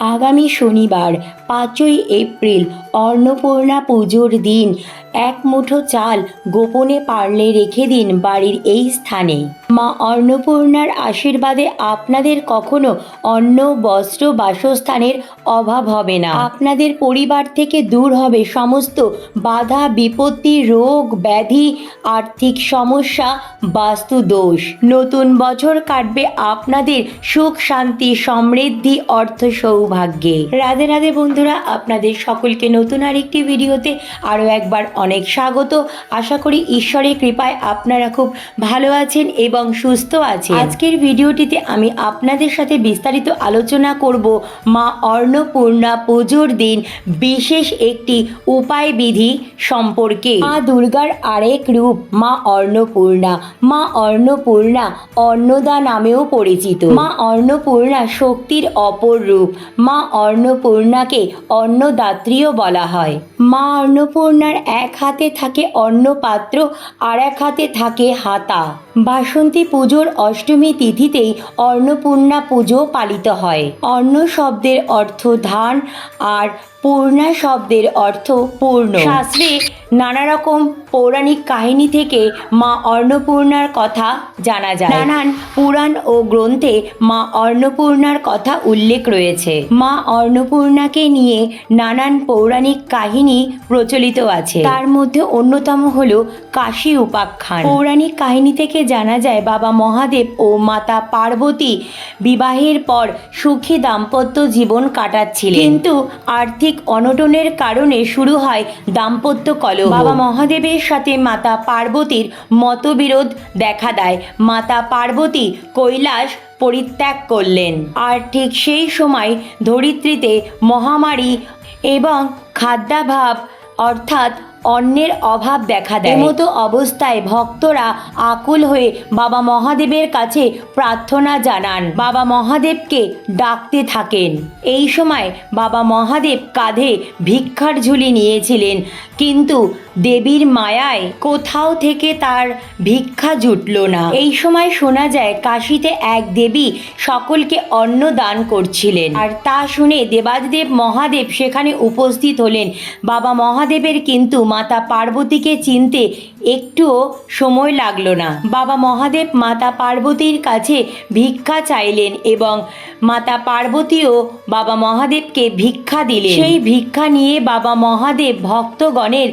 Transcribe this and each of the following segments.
আগামী শনিবার পাঁচই এপ্রিল অন্নপূর্ণা পুজোর দিন। এক মুঠো চাল গোপনে পারলে রেখে দিন বাড়ির এই স্থানে। মা অন্নপূর্ণার আশীর্বাদে আপনাদের কখনো অন্ন, বস্ত্র, বাসস্থানের অভাব হবে না। আপনাদের পরিবার থেকে দূর হবে সমস্ত বাধা, বিপত্তি, রোগ, ব্যাধি, আর্থিক সমস্যা, বাস্তু দোষ। নতুন বছর কাটবে আপনাদের সুখ, শান্তি, সমৃদ্ধি, অর্থ সৌভাগ্যে। রাধে রাধে বন্ধুরা, আপনাদের সকলকে নতুন আরেকটি ভিডিওতে আরও একবার অনেক স্বাগত। আশা করি ঈশ্বরের কৃপায় আপনারা খুব ভালো আছেন এবং সুস্থ আছেন। আজকের ভিডিওটিতে আমি আপনাদের সাথে বিস্তারিত আলোচনা করব মা অন্নপূর্ণা পুজোর দিন বিশেষ একটি উপায় বিধি সম্পর্কে। মা দুর্গার আরেক রূপ মা অন্নপূর্ণা মা অন্নপূর্ণা অন্নদা নামেও পরিচিত। মা অন্নপূর্ণা শক্তির অপর রূপ। মা অন্নপূর্ণাকে অন্নদাত্রীও বলা হয়। মা অন্নপূর্ণার এক হাতে থাকে অন্ন পাত্র আর এক হাতে থাকে হাতা। বাসন্তী পুজোর অষ্টমী তিথিতেই অন্নপূর্ণা পুজো পালিত হয়। অন্ন শব্দের অর্থ ধান আর পূর্ণা শব্দের অর্থ পূর্ণ। শাস্ত্রে নানা রকম পৌরাণিক কাহিনী থেকে মা অন্নপূর্ণার কথা জানা যায়। নানান পুরাণ ও গ্রন্থে মা অন্নপূর্ণার কথা উল্লেখ রয়েছে। মা অন্নপূর্ণাকে নিয়ে নানান পৌরাণিক কাহিনী প্রচলিত আছে। তার মধ্যে অন্যতম হল কাশী উপাখ্যান। পৌরাণিক কাহিনী থেকে জানা যায় বাবা মহাদেব ও মাতা পার্বতী বিবাহের পর সুখী দাম্পত্য জীবন কাটাচ্ছিলেন। কিন্তু আর্থিক অনটনের কারণে শুরু হয় দাম্পত্য কলহ। বাবা মহাদেবের সাথে মাতা পার্বতীর মতবিরোধ দেখা দেয়। মাতা পার্বতী কৈলাস পরিত্যাগ করলেন। আর ঠিক সেই সময় ধরিত্রীতে মহামারী এবং খাদ্যাভাব অর্থাৎ অন্যের অভাব দেখা দেয়। মতো অবস্থায় ভক্তরা আকুল হয়ে বাবা মহাদেবের কাছে প্রার্থনা জানান। বাবা মহাদেবকে ডাকতে থাকেন। এই সময় বাবা মহাদেব কাঁধে ভিক্ষার ঝুলি নিয়েছিলেন। কিন্তু দেবীর মায়ায় কোথাও থেকে তার ভিক্ষা জুটল না। এই সময় শোনা যায়, কাশিতে এক দেবী সকলকে অন্ন দান করছিলেন। আর তা শুনে দেবাদিদেব মহাদেব সেখানে উপস্থিত হলেন। বাবা মহাদেবের কিন্তু মাতা পার্বতীকে চিনতে একটুও সময় লাগল না। বাবা মহাদেব মাতা পার্বতীর কাছে ভিক্ষা চাইলেন এবং মাতা পার্বতীও বাবা মহাদেবকে ভিক্ষা দিলেন। সেই ভিক্ষা নিয়ে বাবা মহাদেব ভক্তগণের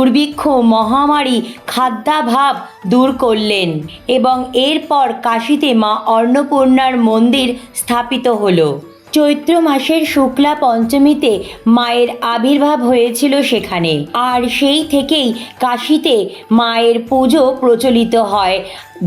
দুর্ভিক্ষ, মহামারী, খাদ্যাভাব দূর করলেন এবং এরপর কাশীতে মা অন্নপূর্ণার মন্দির স্থাপিত হলো। চৈত্র মাসের শুক্লা পঞ্চমীতে মায়ের আবির্ভাব হয়েছিল সেখানে। আর সেই থেকেই কাশীতে মায়ের পুজো প্রচলিত হয়,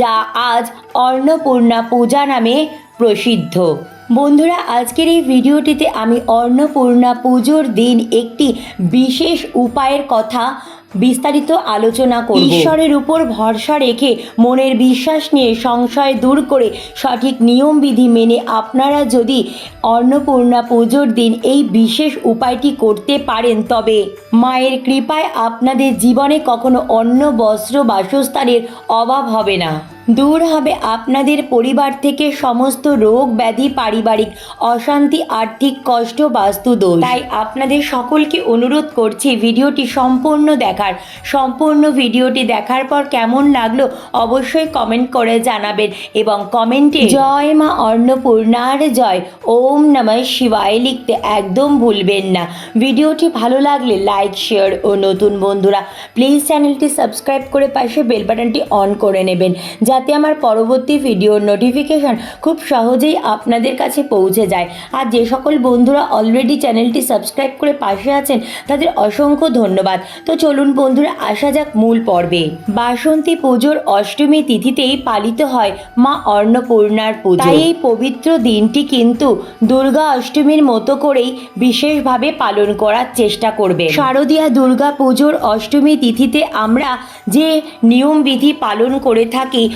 যা আজ অন্নপূর্ণা পূজা নামে প্রসিদ্ধ। বন্ধুরা, আজকের এই ভিডিওটিতে আমি অন্নপূর্ণা পুজোর দিন একটি বিশেষ উপায়ের কথা বিস্তারিত আলোচনা করব। ঈশ্বরের উপর ভরসা রেখে মনের বিশ্বাস নিয়ে সংশয় দূর করে সঠিক নিয়মবিধি মেনে আপনারা যদি অন্নপূর্ণা পুজোর দিন এই বিশেষ উপায়টি করতে পারেন তবে মায়ের কৃপায় আপনাদের জীবনে কখনো অন্ন বস্ত্র বাসস্থানের অভাব হবে না। দূর হবে আপনাদের পরিবার থেকে সমস্ত রোগ ব্যাধি, পারিবারিক অশান্তি, আর্থিক কষ্ট, বাস্তু দোষ। তাই আপনাদের সকলকে অনুরোধ করছি ভিডিওটি সম্পূর্ণ দেখার। সম্পূর্ণ ভিডিওটি দেখার পর কেমন লাগল অবশ্যই কমেন্ট করে জানাবেন এবং কমেন্টে জয় মা অন্নপূর্ণার জয়, ওম নমঃ শিবায় লিখতে একদম ভুলবেন না। ভিডিওটি ভালো লাগলে লাইক, শেয়ার ও নতুন বন্ধুরা, প্লিজ চ্যানেলটি সাবস্ক্রাইব করে পাশে বেল বাটনটি অন করে নেবেন। যাতে আমার পরবর্তী ভিডিওর নোটিফিকেশন খুব সহজেই আপনাদের কাছে পৌঁছে যায়। আর যে সকল বন্ধুরা অলরেডি চ্যানেলটি সাবস্ক্রাইব করে পাশে আছেন তাদের অসংখ্য ধন্যবাদ। তো চলুন বন্ধুরা আসা যাক মূল পর্বে। বাসন্তী পুজোর অষ্টমী তিথিতেই পালিত হয় মা অন্নপূর্ণার পুজো। তাই এই পবিত্র দিনটি কিন্তু দুর্গা অষ্টমীর মতো করেই বিশেষভাবে পালন করার চেষ্টা করবে শারদীয়া দুর্গা পুজোর অষ্টমী তিথিতে আমরা যে নিয়মবিধি পালন করে থাকি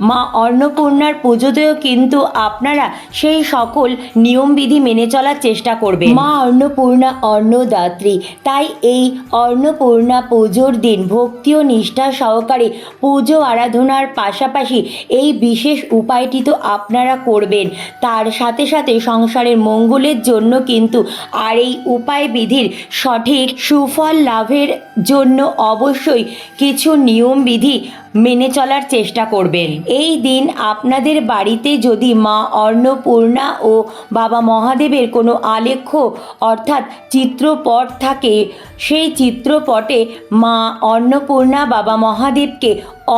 মা অন্নপূর্ণার পুজোতেও কিন্তু আপনারা সেই সকল নিয়মবিধি মেনে চলার চেষ্টা করবেন। মা অন্নপূর্ণা অন্নদাত্রী, তাই এই অন্নপূর্ণা পুজোর দিন ভক্তি ও নিষ্ঠা সহকারে পুজো আরাধনার পাশাপাশি এই বিশেষ উপায়টি তো আপনারা করবেন। তার সাথে সাথে সংসারের মঙ্গলের জন্য কিন্তু আর এই উপায় বিধির সঠিক সুফল লাভের জন্য অবশ্যই কিছু নিয়মবিধি মেনে চলার চেষ্টা করবেন। এই দিন আপনাদের বাড়িতে যদি মা অন্নপূর্ণা ও বাবা মহাদেবের কোনো আলেখ্য অর্থাৎ চিত্রপট থাকে, সেই চিত্রপটে মা অন্নপূর্ণা বাবা মহাদেবকে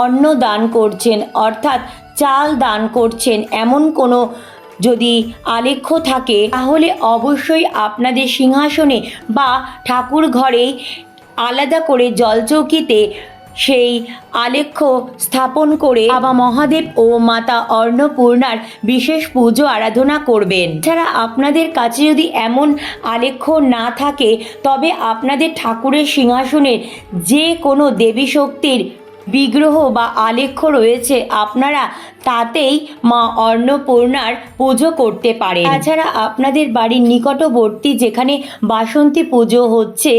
অন্ন দান করছেন, অর্থাৎ চাল দান করছেন। এমন কোনো যদি আলেখ্য থাকে, তাহলে অবশ্যই আপনাদের সিংহাসনে বা ঠাকুর ঘরে আলাদা করে জলচৌকিতে সেই আলেখ্য স্থাপন করে বাবা মহাদেব ও মাতা অন্নপূর্ণার বিশেষ পুজো আরাধনা করবেন। এছাড়া আপনাদের কাছে যদি এমন আলেখ্য না থাকে, তবে আপনাদের ঠাকুরের সিংহাসনের যে কোনো দেবী শক্তির বিগ্রহ বা আলেখ্য রয়েছে, আপনারা তাতেই মা অন্নপূর্ণার পুজো করতে পারেন। তাছাড়া আপনাদের বাড়ির নিকটবর্তী যেখানে বাসন্তী পুজো হচ্ছে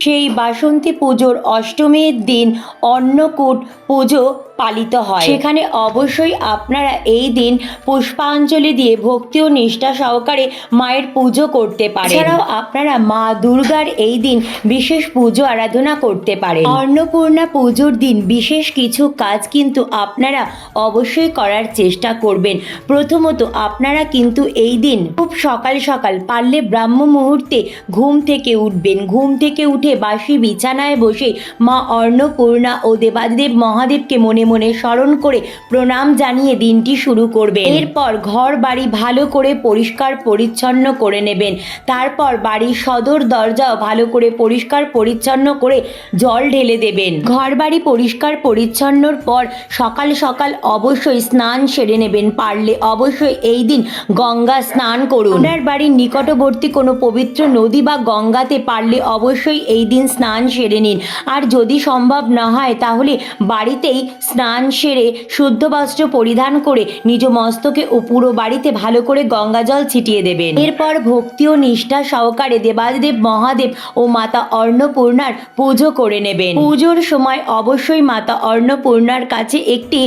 সেই বাসন্তী পুজোর অষ্টমীর দিন অন্নকূট পুজো পালিত হয়। সেখানে অবশ্যই আপনারা এই দিন পুষ্পাঞ্জলি দিয়ে ভক্তি ও নিষ্ঠা সহকারে মায়ের পুজো করতে পারেন। এছাড়াও আপনারা মা দুর্গার এই দিন বিশেষ পুজো আরাধনা করতে পারেন। অন্নপূর্ণা পুজোর দিন বিশেষ কিছু কাজ কিন্তু আপনারা অবশ্যই করার চেষ্টা করবেন। প্রথমত আপনারা কিন্তু এই দিন খুব সকাল সকাল পারলে ব্রাহ্ম মুহূর্তে ঘুম থেকে উঠবেন। ঘুম থেকে উঠে বাসি বিছানায় বসে মা অন্নপূর্ণা ও দেবাদেব মহাদেবকে মনে মনে স্মরণ করে প্রণাম জানিয়ে দিনটি শুরু করবেন। এরপর ঘর বাড়ি ভালো করে পরিষ্কার পরিচ্ছন্ন করে নেবেন। তারপর বাড়ির সদর দরজাও ভালো করে পরিষ্কার পরিচ্ছন্ন করে জল ঢেলে দেবেন। ঘর বাড়ি পরিষ্কার পরিচ্ছন্নর পর সকাল সকাল অবশ্যই স্নান সেরে নেবেন। পারলে অবশ্যই এই দিন গঙ্গা স্নান করুন। আপনার বাড়ির নিকটবর্তী কোনো পবিত্র নদী বা গঙ্গাতে পারলে অবশ্যই এই দিন স্নান সেরে নিন। আর যদি সম্ভব না হয় তাহলে বাড়িতেই স্নান সেরে শুদ্ধ বস্ত্র পরিধান করে নিজ মস্তকে ও পুরো বাড়িতে ভালো করে গঙ্গা জল ছিটিয়ে দেবেন। এরপর ভক্তি ও নিষ্ঠা সহকারে দেবাদেব মহাদেব ও মাতা অন্নপূর্ণার পুজো করে নেবেন। পুজোর সময় অবশ্যই মাতা অন্নপূর্ণার কাছে একটি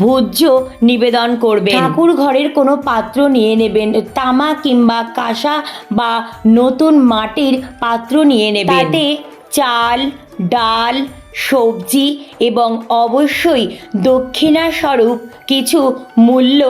ভোজ্য নিবেদন করবেন। ঠাকুর ঘরের কোনো পাত্র নিয়ে নেবেন, তামা কিংবা কাঁসা বা নতুন মাটির পাত্র নিয়ে নেবেন। তাতে চাল, ডাল সবজি এবং অবশ্যই দক্ষিণা স্বরূপ কিছু মূল্য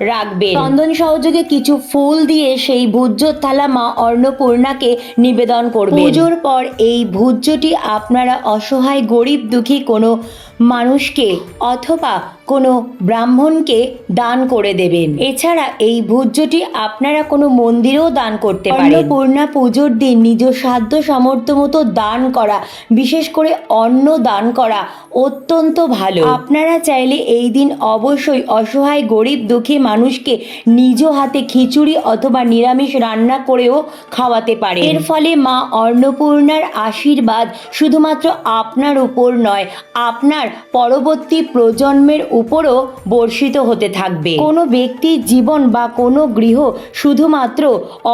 রাখবে চন্দন সহযোগে কিছু ফুল দিয়ে সেই ভূজ্য থালা মা অন্নপূর্ণাকে নিবেদন করবে পুজোর পর এই ভূজ্যটি আপনারা অসহায়, গরিব, দুঃখী কোনো মানুষকে অথবা কোনো ব্রাহ্মণকে দান করে দেবেন। এছাড়া এই ভোজ্যটি আপনারা কোনো মন্দিরেও দান করতে পারেন। অন্নপূর্ণা পুজোর দিন নিজ সাধ্য সামর্থ্য মতো দান করা, বিশেষ করে অন্ন দান করা অত্যন্ত ভালো। আপনারা চাইলে এই দিন অবশ্যই অসহায়, গরিব, দুঃখী মানুষকে নিজ হাতে খিচুড়ি অথবা নিরামিষ রান্না করেও খাওয়াতে পারে এর ফলে মা অন্নপূর্ণার আশীর্বাদ শুধুমাত্র আপনার উপর নয়, আপনার পরবর্তী প্রজন্মের উপরও বর্ষিত হতে থাকবে। কোনো ব্যক্তির জীবন বা কোনো গৃহ শুধুমাত্র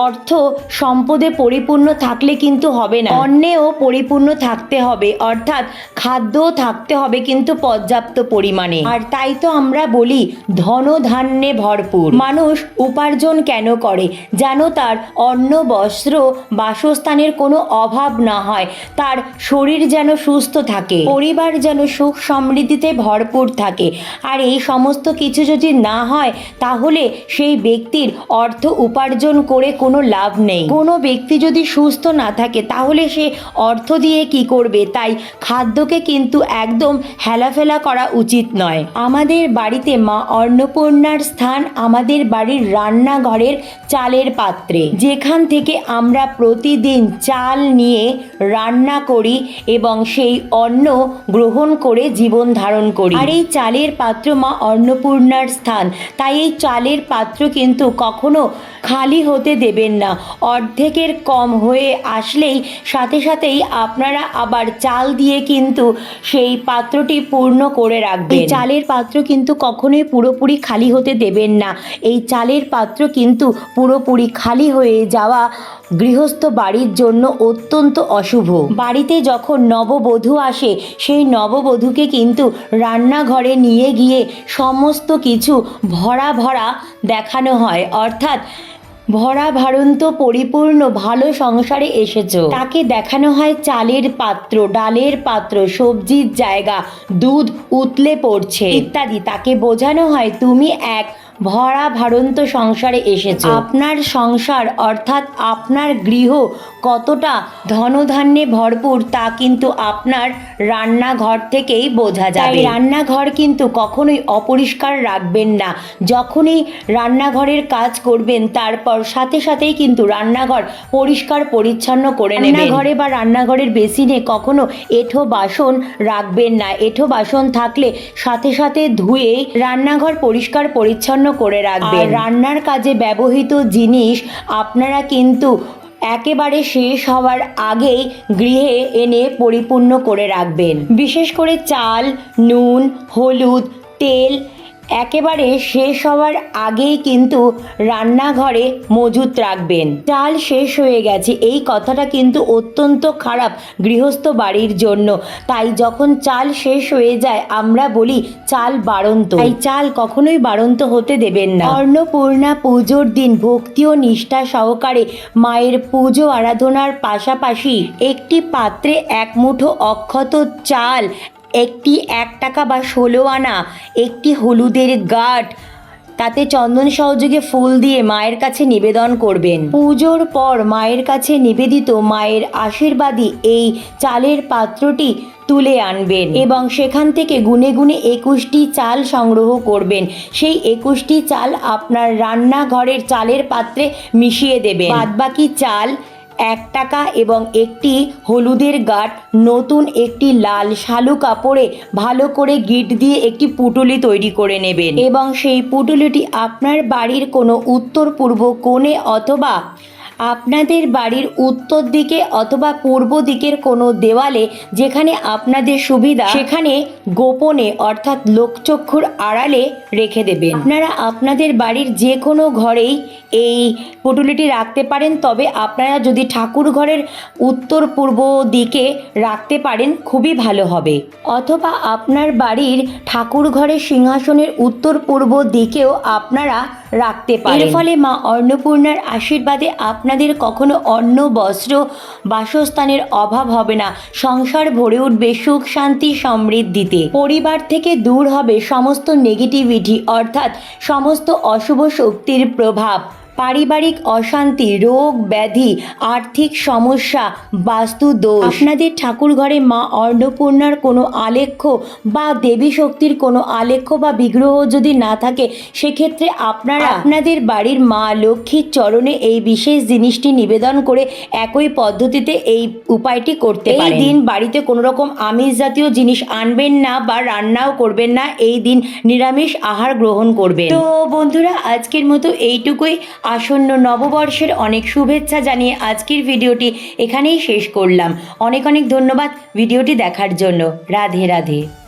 অর্থ সম্পদে পরিপূর্ণ থাকলে কিন্তু হবে না। অন্নেও পরিপূর্ণ থাকতে হবে, অর্থাৎ খাদ্যও থাকতে হবে কিন্তু পর্যাপ্ত পরিমাণে। আর তাই তো আমরা বলি ধন ধান্যে ভরপুর। মানুষ উপার্জন কেন করে? যেন তার অন্ন, বস্ত্র, বাসস্থানের কোনো অভাব না হয়, তার শরীর যেন সুস্থ থাকে, পরিবার যেন সুখ সমৃদ্ধিতে ভরপুর থাকে। আর এই সমস্ত কিছু যদি না হয়, তাহলে সেই ব্যক্তির অর্থ উপার্জন করে কোনো লাভ নেই। কোনো ব্যক্তি যদি সুস্থ না থাকে, তাহলে সে অর্থ দিয়ে কি করবে? তাই খাদ্যকে কিন্তু একদম হেলাফেলা করা উচিত নয়। আমাদের বাড়িতে মা অন্নপূর্ণার স্থান আমাদের বাড়ির রান্নাঘরের চালের পাত্রে। যেখান থেকে আমরা প্রতিদিন চাল নিয়ে রান্না করি এবং সেই অন্ন গ্রহণ করে জীবন ধারণ করি। আর এই চালের পাত্র মা অন্নপূর্ণার স্থান। তাই এই চালের পাত্র কিন্তু কখনো খালি হতে দেবেন না। অর্ধেকের কম হয়ে আসলেই সাথে সাথেই আপনারা আবার চাল দিয়ে কিন্তু সেই পাত্রটি পূর্ণ করে রাখবেন। এই চালের পাত্র কিন্তু কখনোই পুরোপুরি খালি হতে দেবেন না। এই চালের পাত্র কিন্তু পুরোপুরি খালি হয়ে যাওয়া গৃহস্থ বাড়ির জন্য অত্যন্ত অশুভ। বাড়িতে যখন নববধূ আসে, সেই নববধূকে কিন্তু রান্নাঘরে নিয়ে গিয়ে সমস্ত কিছু ভরা ভরা দেখানো হয়। অর্থাৎ ভরা ভারন্ত পরিপূর্ণ ভালো সংসারে এসেছ। তাকে দেখানো হয় চালের পাত্র, ডালের পাত্র, সবজির জায়গা, দুধ উতলে পড়ছে ইত্যাদি। তাকে বোঝানো হয়, তুমি এক ভরা ভারন্ত সংসারে এসেছে। আপনার সংসার অর্থাৎ আপনার গৃহ কতটা ধনধান্যে ভরপুর তা কিন্তু আপনার রান্নাঘর থেকেই বোঝা যায় রান্নাঘর কিন্তু কখনোই অপরিষ্কার রাখবেন না। যখনই রান্নাঘরের কাজ করবেন তারপর সাথে সাথেই কিন্তু রান্নাঘর পরিষ্কার পরিচ্ছন্ন করে নেবেন। রান্নাঘরে বা রান্নাঘরের বেসিনে কখনো এঁঠো বাসন রাখবেন না। এঁঠো বাসন থাকলে সাথে সাথে ধুয়ে রান্নাঘর পরিষ্কার পরিচ্ছন্ন করে রাখবেন। রান্নার কাজে ব্যবহৃত জিনিস আপনারা কিন্তু একেবারে শেষ হওয়ার আগেই গৃহে এনে পরিপূর্ণ করে রাখবেন। বিশেষ করে চাল, নুন, হলুদ, তেল একেবারে শেষ হওয়ার আগেই কিন্তু রান্নাঘরে মজুত রাখবেন। চাল শেষ হয়ে গেছে। এই কথাটা কিন্তু অত্যন্ত খারাপ গৃহস্থ বাড়ির জন্য। তাই যখন চাল শেষ হয়ে যায়, আমরা বলি চাল বাড়ন্ত। তাই চাল কখনোই বাড়ন্ত হতে দেবেন না। অন্নপূর্ণা পুজোর দিন ভক্তি ও নিষ্ঠা সহকারে মায়ের পুজো আরাধনার পাশাপাশি একটি পাত্রে এক মুঠো অক্ষত চাল একটি এক টাকা বা ষোলো আনা, একটি হলুদের গাঁট তাতে চন্দন সহযোগে ফুল দিয়ে মায়ের কাছে নিবেদন করবেন। পুজোর পর মায়ের কাছে নিবেদিত মায়ের আশীর্বাদী এই চালের পাত্রটি তুলে আনবেন এবং সেখান থেকে গুনে গুনে একুশটি চাল সংগ্রহ করবেন। সেই একুশটি চাল আপনার রান্নাঘরের চালের পাত্রে মিশিয়ে দেবেন। বাদবাকি চাল এক টাকা এবং একটি হলুদের গাঁট, নতুন একটি লাল শালু কাপড়ে ভালো করে গিট দিয়ে একটি পুটুলি তৈরি করে নেবেন। এবং সেই পুটুলিটি আপনার বাড়ির কোনো উত্তর পূর্ব কোণে অথবা আপনাদের বাড়ির উত্তর দিকে অথবা পূর্ব দিকের কোনো দেওয়ালে যেখানে আপনাদের সুবিধা, সেখানে গোপনে অর্থাৎ লোকচক্ষুর আড়ালে রেখে দেবেন। আপনারা আপনাদের বাড়ির যে কোনো ঘরেই এই পুটুলিটি রাখতে পারেন, তবে আপনারা যদি ঠাকুর ঘরের উত্তর পূর্ব দিকে রাখতে পারেন, খুবই ভালো হবে। অথবা আপনার বাড়ির ঠাকুর ঘরের সিংহাসনের উত্তর পূর্ব দিকেও আপনারা রাখতে পারেন। এর ফলে মা অন্নপূর্ণার আশীর্বাদে আপনাদের কখনো অন্ন, বস্ত্র, বাসস্থানের অভাব হবে না। সংসার ভরে উঠবে সুখ, শান্তি, সমৃদ্ধিতে। পরিবার থেকে দূর হবে সমস্ত নেগেটিভিটি অর্থাৎ সমস্ত অশুভ শক্তির প্রভাব। পারিবারিক অশান্তি রোগ ব্যাধি আর্থিক সমস্যা বাস্তু দোষ। আপনাদের ঠাকুর ঘরে মা অন্নপূর্ণার কোনো আলেখ্য বা দেবী শক্তির কোনো আলেখ্য বা বিগ্রহ যদি না থাকে সেক্ষেত্রে আপনারা আপনাদের বাড়ির মা লক্ষ্মীর চরণে এই বিশেষ জিনিসটি নিবেদন করে একই পদ্ধতিতে এই উপায়টি করতে এই দিন বাড়িতে কোনো রকম আমিষ জাতীয় জিনিস আনবেন না বা রান্নাও করবেন না এই দিন নিরামিষ আহার গ্রহণ করবেন। তো বন্ধুরা আজকের মতো এইটুকুই। আসন্ন নববর্ষের অনেক শুভেচ্ছা জানিয়ে আজকের ভিডিওটি এখানেই শেষ করলাম। অনেক অনেক ধন্যবাদ ভিডিওটি দেখার জন্য। রাধে রাধে।